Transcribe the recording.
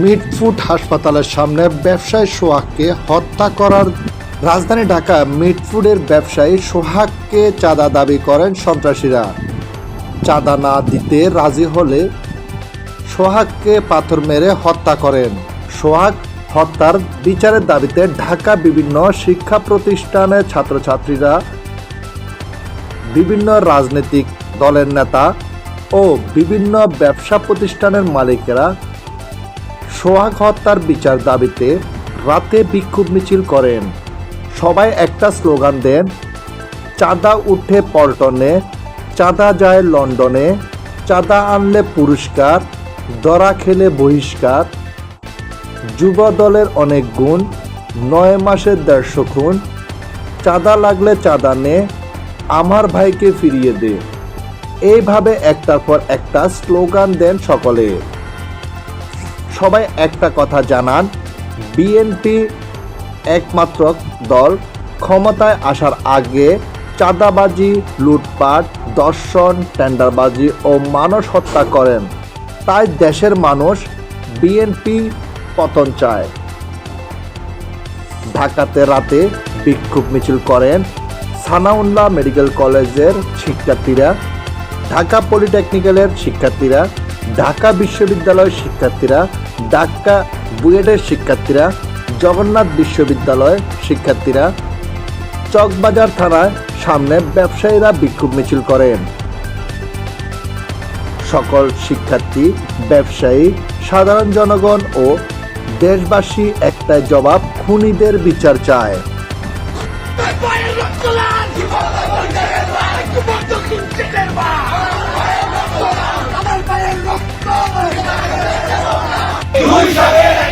মিটফুড হাসপাতালের সামনে ব্যবসায়ী সোহাগকে হত্যা করার রাজধানী ঢাকা মিটফুডের ব্যবসায়ী সোহাগকে চাঁদা দাবি করেন সন্ত্রাসীরা। চাঁদা না দিতে রাজি হলে সোহাগকে পাথর মেরে হত্যা করেন। সোহাগ হত্যার বিচারের দাবিতে ঢাকা বিভিন্ন শিক্ষা প্রতিষ্ঠানের ছাত্রছাত্রীরা, বিভিন্ন রাজনৈতিক দলের নেতা ও বিভিন্ন ব্যবসা প্রতিষ্ঠানের মালিকেরা সোহাগ হত্যার বিচার দাবিতে রাতে বিক্ষোভ মিছিল করেন। সবাই একটা স্লোগান দেন, চাঁদা উঠে পল্টনে, চাঁদা যায় লন্ডনে, চাঁদা আনলে পুরস্কার, দরা খেলে বহিষ্কার। যুব দলের অনেক গুণ, নয় মাসের দেড়শো খুন, চাঁদা লাগলে চাঁদা নে, আমার ভাইকে ফিরিয়ে দে। এইভাবে একটার পর একটা স্লোগান দেন সকলে। সবাই একটা কথা জানান, বিএনপি একমাত্র দল। ক্ষমতায় আসার আগে চাঁদাবাজি, লুটপাট দর্শন টেন্ডারবাজি ও মানুষ হত্যা করেন। তাই দেশের মানুষ বিএনপি পতন চায়। ঢাকাতে রাতে বিক্ষোভ মিছিল করেন সানাউল্লাহ মেডিকেল কলেজের শিক্ষার্থীরা, ঢাকা পলিটেকনিক্যালের শিক্ষার্থীরা ঢাকা বিশ্ববিদ্যালয়ের শিক্ষার্থীরা ঢাকা বুয়েটের শিক্ষার্থীরা জগন্নাথ বিশ্ববিদ্যালয়ের শিক্ষার্থীরা চকবাজার থানার সামনে ব্যবসায়ীরা বিক্ষোভ মিছিল করেন সকল শিক্ষার্থী ব্যবসায়ী সাধারণ জনগণ ও দেশবাসী একটাই জবাব খুনিদের বিচার চায় Janeiro